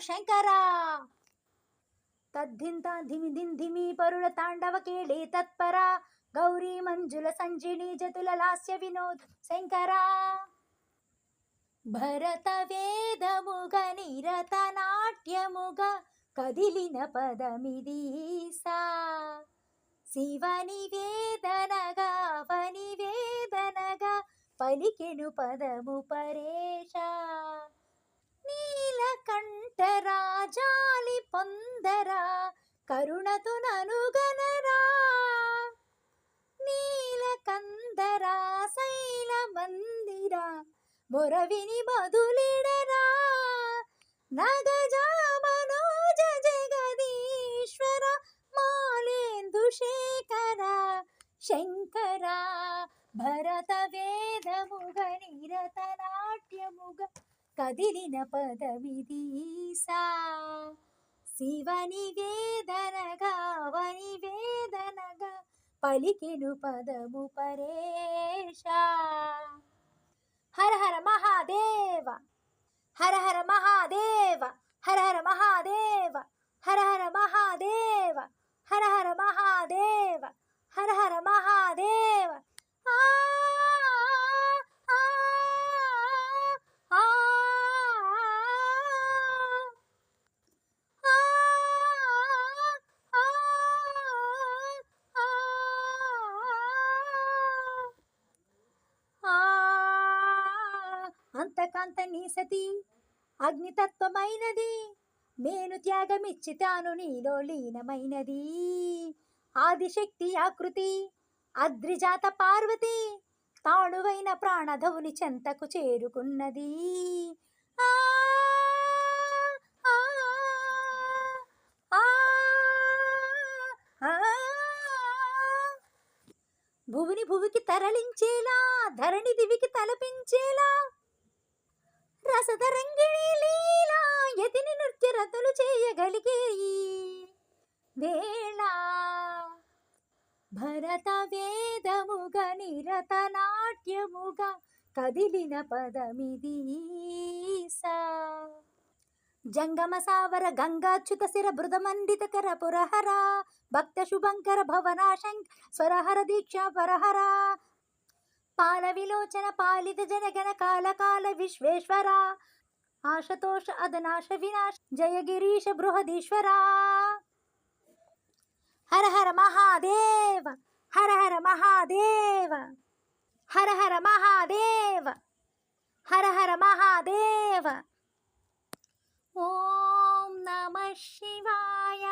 శంకరా! తద్ధింత ధిమి ధిన్ ధిమి పరుల తాండవ కేళి తత్పర. గౌరీ మంజుల సంజిని జతుల లాస్య వినోద్. శంకరా! భరత వేదముగ నిరత నాట్యముగ కదిలిన పదమిది సా శివ నివేదనగా వేదనగా పలికెను పదము పరేష. నీలకంఠ రాజాలి పొందరా? కరుణతు ననుగనరా? నీలకందరా శైల మందిరా మొరవిని బదులిడరా? నగజా మనోజ జగదీశ్వర మాలేందు శేఖర? శంకరా భరత వేదముగ నిరత నాట్యముగ కదిలిన పదవిదీసా. వేదనగా వని వేదనగా పలికెను పదము పరేష. హర హర మహాదేవ హర హర మహాదేవ హర హర మహాదేవ హర హర మహాదేవ హర హర మహా హర హర మహాదేవ ఆ ఆ ఆ ఆ కాంత నీ సతి అగ్నితత్వమైనది? నేను త్యాగమిచ్చి తాను నీలో లీనమైనది. ఆదిశక్తి ఆకృతి అద్రిజాత పార్వతి తాణువైన ప్రాణధవుని చెంతకు చేరుకున్నది. భువుని ఆ. భువిని భువికి తరలించేలా ధరణి దివికి తలపించేలా రసతరంగిణి లీలా యతిని నృత్య రతులు చేయగలిగే వేళ భరత వేదముగా నిరత నాట్యముగా కదిలిన పదమిది సా జంగమ సావర గంగాచ్యుత శిర బృదమండిత కర పురహర భక్త శుభంకర భవనాశంక స్వరహర దీక్ష పరహరా పాల విలోచన పాలిత జనగణ కాల కాల విశ్వేశ్వర ఆశతోష అదనాశ వినాశ జయ గిరీశ బృహదీశ్వర హర హర మహాదేవ హర హర మహాదేవ హర హర మహాదేవ హర హర మహాదేవ ఓం నమ శివాయ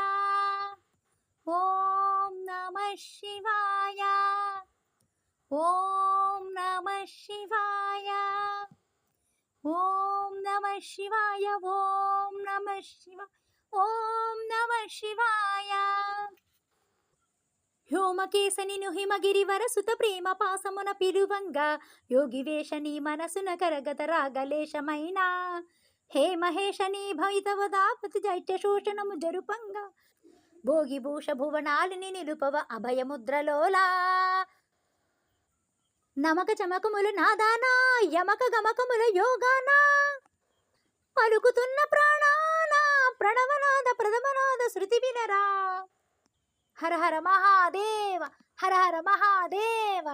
ఓం నమ శివాయ ఓం నమ శివాయ. ఓం నమ శివాయ ఓం నమ శివ ఓం నమ శివాయ. హ్యోమకేశనిను హిమగిరివర సుత ప్రేమ పాసమున పిలువంగా యోగి వేషని మనసున కరగత రాగలేశమైన. హే మహేషని భవితవదాపతి దైత్య శోషణము జరుపంగా. భోగిభూష భువనాలుని నిలుపవ అభయముద్రలోలా. నమక చమకములు నాదానా యమక గమకముల యోగానా? పలుకుతున్న ప్రాణానా? ప్రణవనాద ప్రథమనాద శృతి వినరా? హర హర మహాదేవ హర హర మహాదేవ!